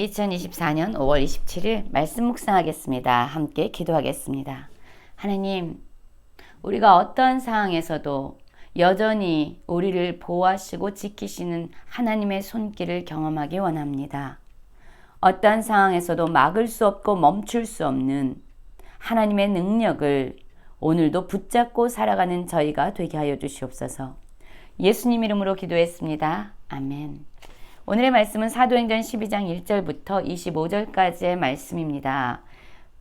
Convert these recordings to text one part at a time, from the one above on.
2024년 5월 27일 말씀 묵상하겠습니다. 함께 기도하겠습니다. 하나님, 우리가 어떤 상황에서도 여전히 우리를 보호하시고 지키시는 하나님의 손길을 경험하기 원합니다. 어떠한 상황에서도 막을 수 없고 멈출 수 없는 하나님의 능력을 오늘도 붙잡고 살아가는 저희가 되게 하여 주시옵소서. 예수님 이름으로 기도했습니다. 아멘. 오늘의 말씀은 사도행전 12장 1절부터 25절까지의 말씀입니다.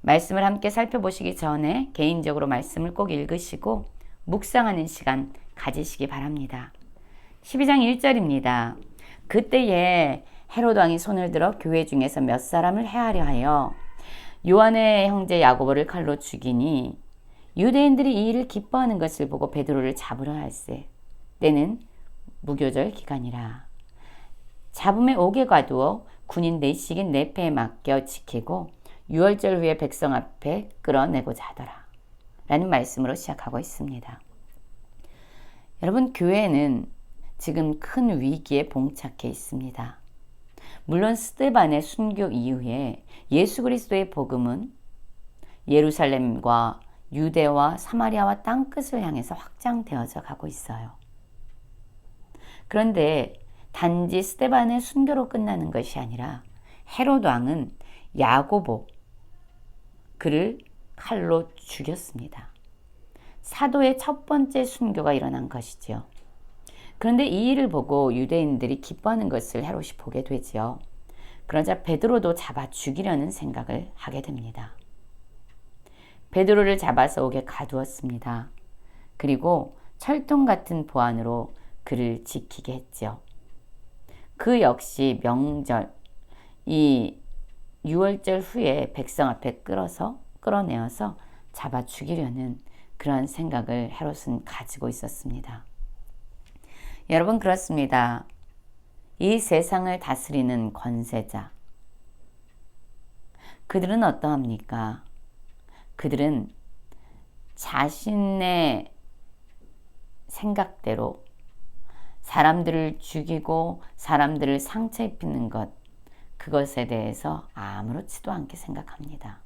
말씀을 함께 살펴보시기 전에 개인적으로 말씀을 꼭 읽으시고 묵상하는 시간 가지시기 바랍니다. 12장 1절입니다. 그때에 헤롯 왕이 손을 들어 교회 중에서 몇 사람을 해하려 하여 요한의 형제 야고보를 칼로 죽이니 유대인들이 이 일을 기뻐하는 것을 보고 베드로를 잡으려 할세 때는 무교절 기간이라 잡음에 옥에 가두어 군인 내식인 내패에 맡겨 지키고 유월절 후에 백성 앞에 끌어내고자 하더라 라는 말씀으로 시작하고 있습니다. 여러분 교회는 지금 큰 위기에 봉착해 있습니다. 물론 스테반의 순교 이후에 예수 그리스도의 복음은 예루살렘과 유대와 사마리아와 땅끝을 향해서 확장되어져 가고 있어요. 그런데 단지 스테반의 순교로 끝나는 것이 아니라 헤롯 왕은 야고보 그를 칼로 죽였습니다. 사도의 첫 번째 순교가 일어난 것이지요. 그런데 이 일을 보고 유대인들이 기뻐하는 것을 헤롯이 보게 되지요. 그러자 베드로도 잡아 죽이려는 생각을 하게 됩니다. 베드로를 잡아서 옥에 가두었습니다. 그리고 철통 같은 보안으로 그를 지키게 했지요. 그 역시 명절, 이 6월절 후에 백성 앞에 끌어서, 끌어내어서 잡아 죽이려는 그런 생각을 헤롯은 가지고 있었습니다. 여러분 그렇습니다. 이 세상을 다스리는 권세자. 그들은 어떠합니까? 그들은 자신의 생각대로 사람들을 죽이고 사람들을 상처 입히는 것, 그것에 대해서 아무렇지도 않게 생각합니다.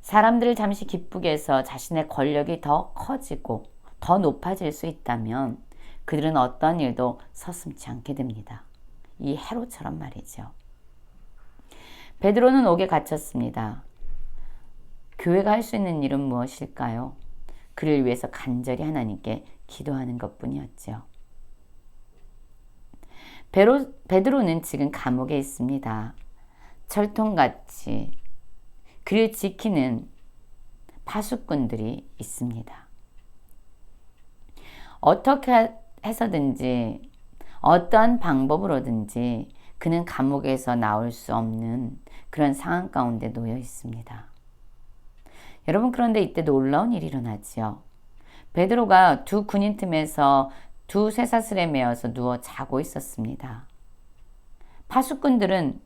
사람들을 잠시 기쁘게 해서 자신의 권력이 더 커지고 더 높아질 수 있다면 그들은 어떤 일도 서슴지 않게 됩니다. 이 해로처럼 말이죠. 베드로는 옥에 갇혔습니다. 교회가 할 수 있는 일은 무엇일까요? 그를 위해서 간절히 하나님께 기도하는 것 뿐이었죠. 베로, 베드로는 지금 감옥에 있습니다. 철통같이 그를 지키는 파수꾼들이 있습니다. 어떻게 해서든지 어떠한 방법으로든지 그는 감옥에서 나올 수 없는 그런 상황 가운데 놓여 있습니다. 여러분 그런데 이때 놀라운 일이 일어나지요. 베드로가 두 군인 틈에서 두 쇠사슬에 매어서 누워 자고 있었습니다. 파수꾼들은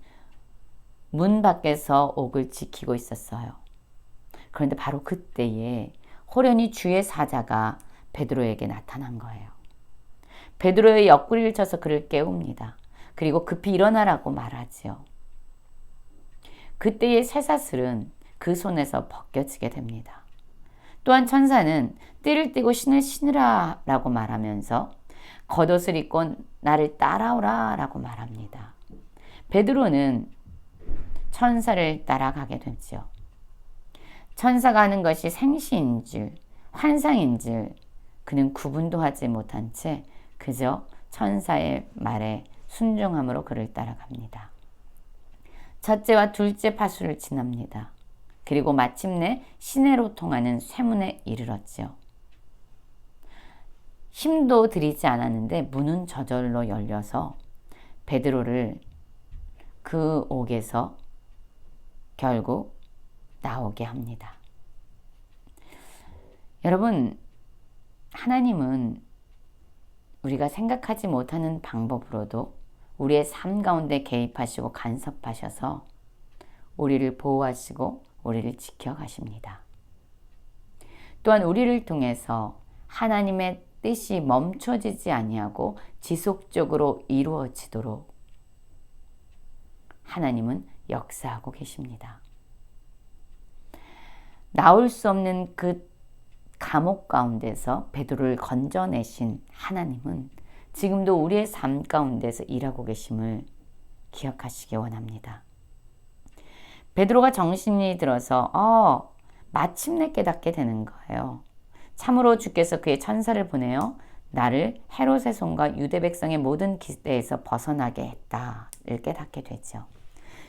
문 밖에서 옥을 지키고 있었어요. 그런데 바로 그때에 호련히 주의 사자가 베드로에게 나타난 거예요. 베드로의 옆구리를 쳐서 그를 깨웁니다. 그리고 급히 일어나라고 말하지요. 그때의 쇠사슬은 그 손에서 벗겨지게 됩니다. 또한 천사는 띠를 띠고 신을 신으라 라고 말하면서 겉옷을 입고 나를 따라오라 라고 말합니다. 베드로는 천사를 따라가게 되죠. 천사가 하는 것이 생시인 줄, 환상인 줄, 그는 구분도 하지 못한 채 그저 천사의 말에 순종함으로 그를 따라갑니다. 첫째와 둘째 파수를 지납니다. 그리고 마침내 시내로 통하는 쇠문에 이르렀지요. 힘도 들이지 않았는데 문은 저절로 열려서 베드로를 그 옥에서 결국 나오게 합니다. 여러분, 하나님은 우리가 생각하지 못하는 방법으로도 우리의 삶 가운데 개입하시고 간섭하셔서 우리를 보호하시고 우리를 지켜가십니다. 또한 우리를 통해서 하나님의 뜻이 멈춰지지 아니하고 지속적으로 이루어지도록 하나님은 역사하고 계십니다. 나올 수 없는 그 감옥 가운데서 베드로를 건져내신 하나님은 지금도 우리의 삶 가운데서 일하고 계심을 기억하시기 원합니다. 베드로가 정신이 들어서 어, 마침내 깨닫게 되는 거예요. 참으로 주께서 그의 천사를 보내어 나를 헤롯의 손과 유대 백성의 모든 기대에서 벗어나게 했다를 깨닫게 되죠.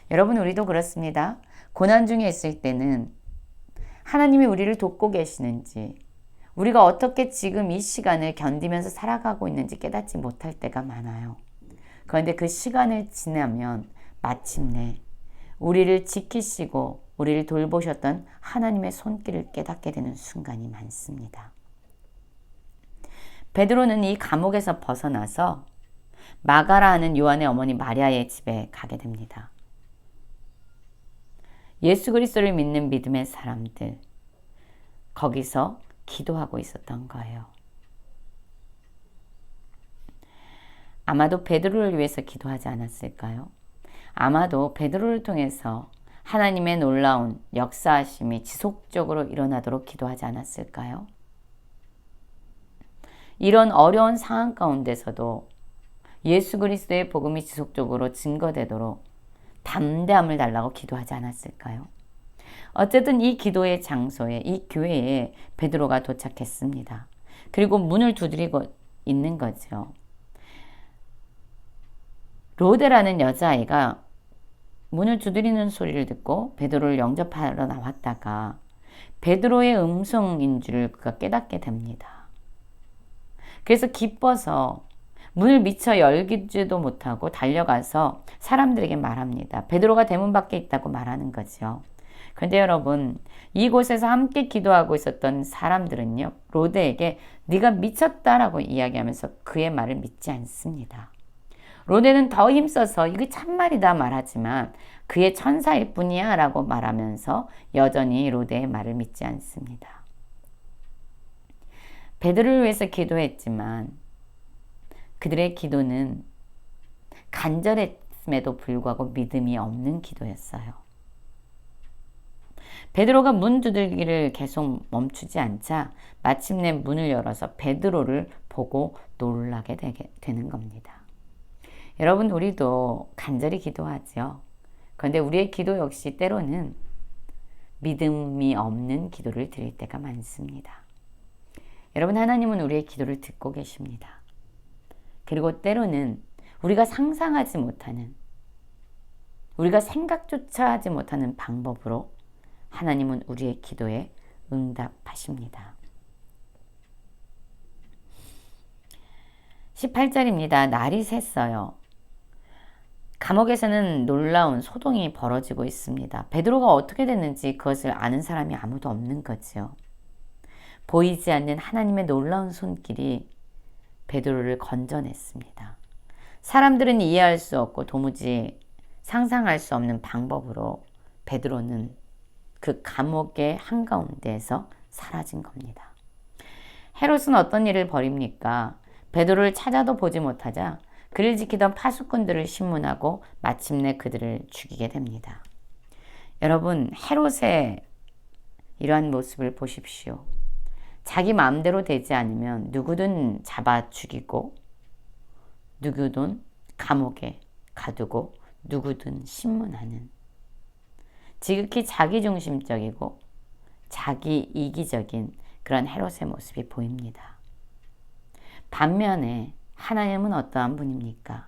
여러분 우리도 그렇습니다. 고난 중에 있을 때는 하나님이 우리를 돕고 계시는지 우리가 어떻게 지금 이 시간을 견디면서 살아가고 있는지 깨닫지 못할 때가 많아요. 그런데 그 시간을 지나면 마침내 우리를 지키시고 우리를 돌보셨던 하나님의 손길을 깨닫게 되는 순간이 많습니다. 베드로는 이 감옥에서 벗어나서 마가라 하는 요한의 어머니 마리아의 집에 가게 됩니다. 예수 그리스도를 믿는 믿음의 사람들 거기서 기도하고 있었던 거예요. 아마도 베드로를 위해서 기도하지 않았을까요? 아마도 베드로를 통해서 하나님의 놀라운 역사하심이 지속적으로 일어나도록 기도하지 않았을까요? 이런 어려운 상황 가운데서도 예수 그리스도의 복음이 지속적으로 증거되도록 담대함을 달라고 기도하지 않았을까요? 어쨌든 이 기도의 장소에 이 교회에 베드로가 도착했습니다. 그리고 문을 두드리고 있는 거죠. 로데라는 여자아이가 문을 두드리는 소리를 듣고 베드로를 영접하러 나왔다가 베드로의 음성인 줄 그가 깨닫게 됩니다. 그래서 기뻐서 문을 미처 열기지도 못하고 달려가서 사람들에게 말합니다. 베드로가 대문 밖에 있다고 말하는 거죠. 그런데 여러분 이곳에서 함께 기도하고 있었던 사람들은요 로데에게 네가 미쳤다라고 이야기하면서 그의 말을 믿지 않습니다. 로데는 더 힘써서 이게 참말이다 말하지만 그의 천사일 뿐이야 라고 말하면서 여전히 로데의 말을 믿지 않습니다. 베드를 위해서 기도했지만 그들의 기도는 간절했음에도 불구하고 믿음이 없는 기도였어요. 베드로가 문 두들기를 계속 멈추지 않자 마침내 문을 열어서 베드로를 보고 놀라게 되는 겁니다. 여러분 우리도 간절히 기도하죠. 그런데 우리의 기도 역시 때로는 믿음이 없는 기도를 드릴 때가 많습니다. 여러분 하나님은 우리의 기도를 듣고 계십니다. 그리고 때로는 우리가 상상하지 못하는 우리가 생각조차 하지 못하는 방법으로 하나님은 우리의 기도에 응답하십니다. 18절입니다. 날이 샜어요. 감옥에서는 놀라운 소동이 벌어지고 있습니다. 베드로가 어떻게 됐는지 그것을 아는 사람이 아무도 없는 거지요. 보이지 않는 하나님의 놀라운 손길이 베드로를 건져냈습니다. 사람들은 이해할 수 없고 도무지 상상할 수 없는 방법으로 베드로는 그 감옥의 한가운데에서 사라진 겁니다. 헤롯은 어떤 일을 벌입니까? 베드로를 찾아도 보지 못하자 그를 지키던 파수꾼들을 신문하고 마침내 그들을 죽이게 됩니다. 여러분, 헤롯의 이러한 모습을 보십시오. 자기 마음대로 되지 않으면 누구든 잡아 죽이고 누구든 감옥에 가두고 누구든 신문하는 지극히 자기중심적이고 자기 이기적인 그런 헤롯의 모습이 보입니다. 반면에 하나님은 어떠한 분입니까?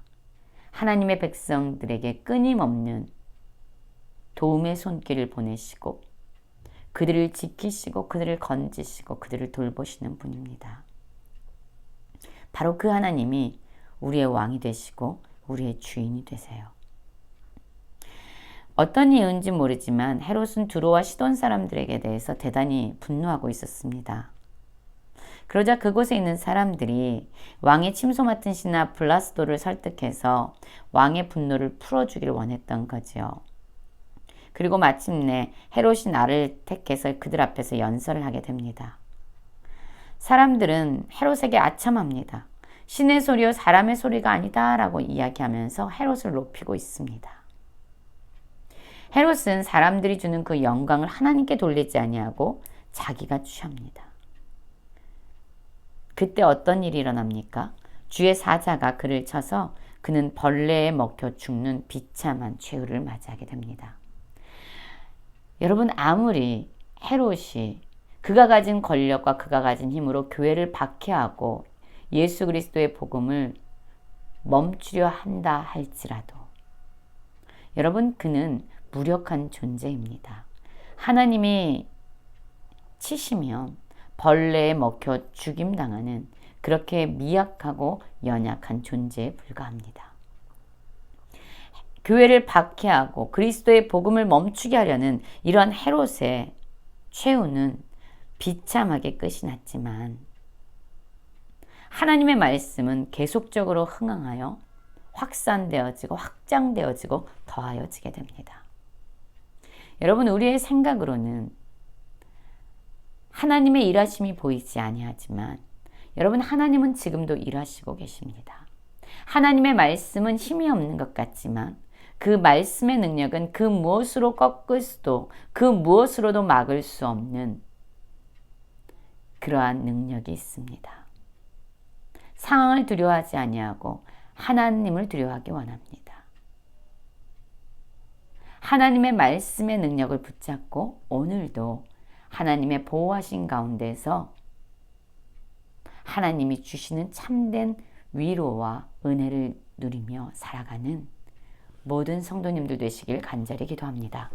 하나님의 백성들에게 끊임없는 도움의 손길을 보내시고 그들을 지키시고 그들을 건지시고 그들을 돌보시는 분입니다. 바로 그 하나님이 우리의 왕이 되시고 우리의 주인이 되세요. 어떤 이유인지 모르지만 헤롯은 두로와 시돈 사람들에게 대해서 대단히 분노하고 있었습니다. 그러자 그곳에 있는 사람들이 왕의 침소 맡은 신하 블라스도를 설득해서 왕의 분노를 풀어주기를 원했던 거지요. 그리고 마침내 헤롯이 나를 택해서 그들 앞에서 연설을 하게 됩니다. 사람들은 헤롯에게 아첨합니다. 신의 소리요 사람의 소리가 아니다라고 이야기하면서 헤롯을 높이고 있습니다. 헤롯은 사람들이 주는 그 영광을 하나님께 돌리지 아니하고 자기가 취합니다. 그때 어떤 일이 일어납니까? 주의 사자가 그를 쳐서 그는 벌레에 먹혀 죽는 비참한 최후를 맞이하게 됩니다. 여러분 아무리 헤롯이 그가 가진 권력과 그가 가진 힘으로 교회를 박해하고 예수 그리스도의 복음을 멈추려 한다 할지라도 여러분 그는 무력한 존재입니다. 하나님이 치시면 벌레에 먹혀 죽임당하는 그렇게 미약하고 연약한 존재에 불과합니다. 교회를 박해하고 그리스도의 복음을 멈추게 하려는 이러한 헤롯의 최후는 비참하게 끝이 났지만 하나님의 말씀은 계속적으로 흥황하여 확산되어지고 확장되어지고 더하여지게 됩니다. 여러분 우리의 생각으로는 하나님의 일하심이 보이지 아니하지만 여러분 하나님은 지금도 일하시고 계십니다. 하나님의 말씀은 힘이 없는 것 같지만 그 말씀의 능력은 그 무엇으로 꺾을 수도 그 무엇으로도 막을 수 없는 그러한 능력이 있습니다. 상황을 두려워하지 아니하고 하나님을 두려워하기 원합니다. 하나님의 말씀의 능력을 붙잡고 오늘도 하나님의 보호하신 가운데서 하나님이 주시는 참된 위로와 은혜를 누리며 살아가는 모든 성도님들 되시길 간절히 기도합니다.